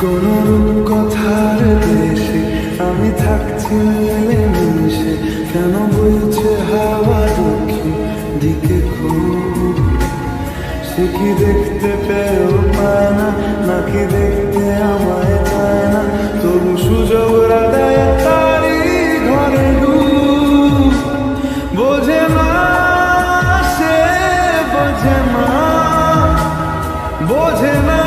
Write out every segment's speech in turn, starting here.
কোন কথার দেশে আমি থাকছি মিলে মিশে। কেন বইছে হাওয়া দক্ষিণ দিকে খুব। সে কি দেখতে পেয়েও পায় না, নাকি দেখতে আমায় চায় না? তবু সুযোগ রাধায় তারি ঘরে বোঝে না বোঝে না বোঝে না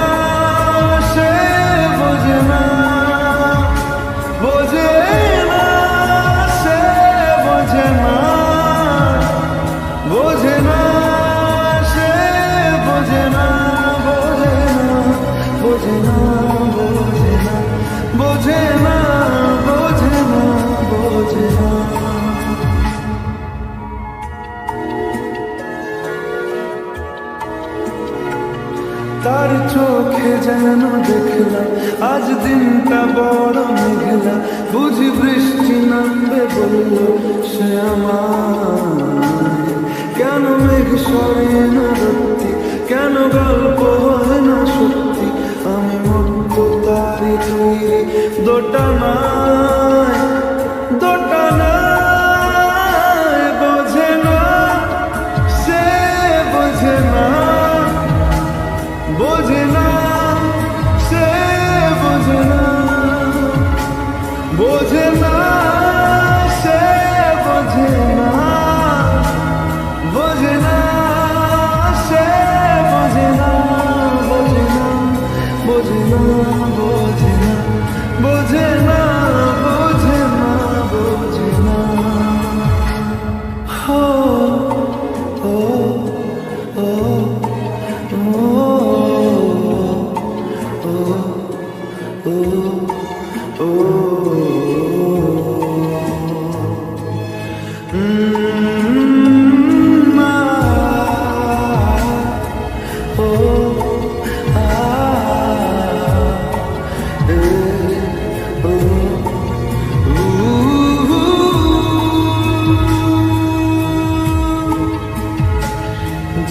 তার চোখে যেন দেখলাম, আজ দিনটা বড় মেঘলা। বুঝি বৃষ্টি নামবে বলল, সে আমার কেন মেঘ সরে না সত্যি কেন গল্প হয় না সত্যি? छोटा माँ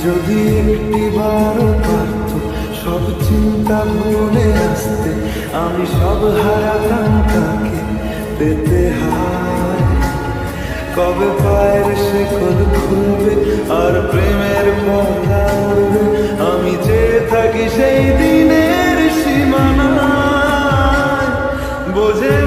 যদি একটি বারো পারত সব চিন্তা ভুলে আসতে আমি সব হারাতাম তাকে পেতে হার কবে পায়ের শেকল খুলবে আর প্রেমের পর্দা উড়বে আমি যে থাকি সেই দিনের সীমানা বোঝে